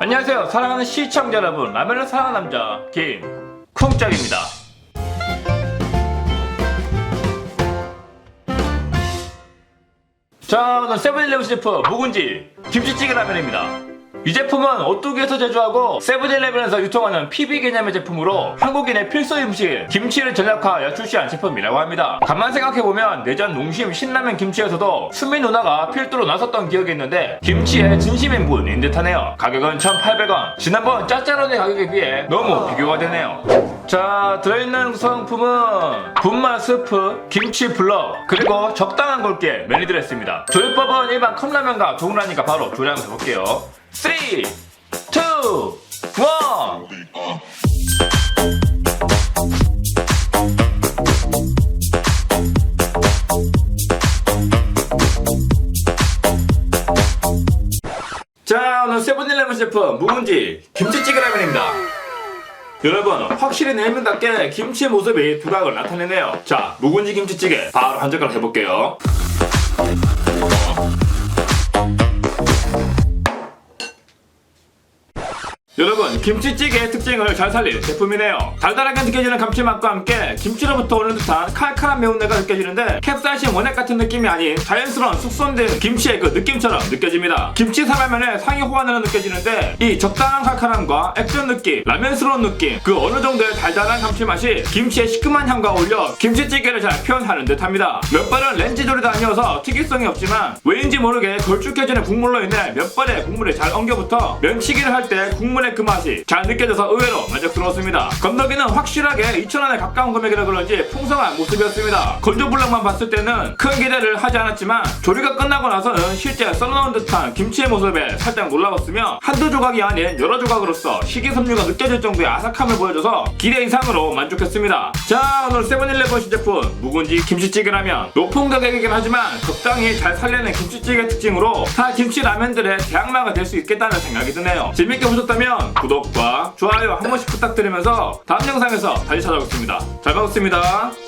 안녕하세요. 사랑하는 시청자 여러분. 라면을 사랑하는 남자 김쿵짝입니다. 자 오늘 세븐일레븐 제품 묵은지 김치찌개 라면입니다 이 제품은 오뚜기에서 제조하고 세븐일레븐에서 유통하는 PB 개념의 제품으로 한국인의 필수 음식 김치를 전략화하여 출시한 제품이라고 합니다. 가만 생각해보면 내전 농심 신라면 김치에서도 수민 누나가 필두로 나섰던 기억이 있는데 김치의 진심인 분인 듯하네요. 가격은 1,800원. 지난번 짜짜로네 가격에 비해 너무 비교가 되네요. 자 들어있는 구성품은 분말 스프, 김치 블럭 그리고 적당한 굵기의 면이 들어있습니다. 조리법은 일반 컵라면과 동일하니까 바로 조리하면서 볼게요. 3, 2, 1 자 오늘 세븐일레븐 제품 묵은지 김치찌개 라면입니다. 여러분 확실히 냉면답게 김치의 모습이 두각을 나타내네요. 자 묵은지 김치찌개 바로 한 젓가락 해볼게요 여러분 김치찌개의 특징을 잘 살린 제품이네요. 달달하게 느껴지는 감칠맛과 함께 김치로부터 오는 듯한 칼칼한 매운내가 느껴지는데 캡사이신 원액 같은 느낌이 아닌 자연스러운 숙성된 김치의 그 느낌처럼 느껴집니다. 김치 사라면의 상위 호환으로 느껴지는데 이 적당한 칼칼함과 액젓 느낌 라면스러운 느낌 그 어느 정도의 달달한 감칠맛이 김치의 시큼한 향과 어울려 김치찌개를 잘 표현하는 듯합니다. 면발은 렌즈 조리도 아니어서 특이성이 없지만 왜인지 모르게 걸쭉해지는 국물로 인해 면발에 국물이 잘 엉겨붙어 면치기를 할 때 국물 의 그 맛이 잘 느껴져서 의외로 만족스러웠습니다. 건더기는 확실하게 2,000원에 가까운 금액이라 그런지 풍성한 모습이었습니다. 건조블럭만 봤을 때는 큰 기대를 하지 않았지만 조리가 끝나고 나서는 실제 썰어놓은 듯한 김치의 모습에 살짝 놀라웠으며 한두 조각이 아닌 여러 조각으로서 식이섬유가 느껴질 정도의 아삭함을 보여줘서 기대 이상으로 만족했습니다. 자 오늘 세븐일레븐 신제품 묵은지 김치찌개라면 높은 가격이긴 하지만 적당히 잘 살려낸 김치찌개 특징으로 타 김치 라면들의 대항마가 될 수 있겠다는 생각이 드네요. 재밌게 보셨다 면 구독과 좋아요 한 번씩 부탁드리면서 다음 영상에서 다시 찾아오겠습니다. 잘 먹었습니다.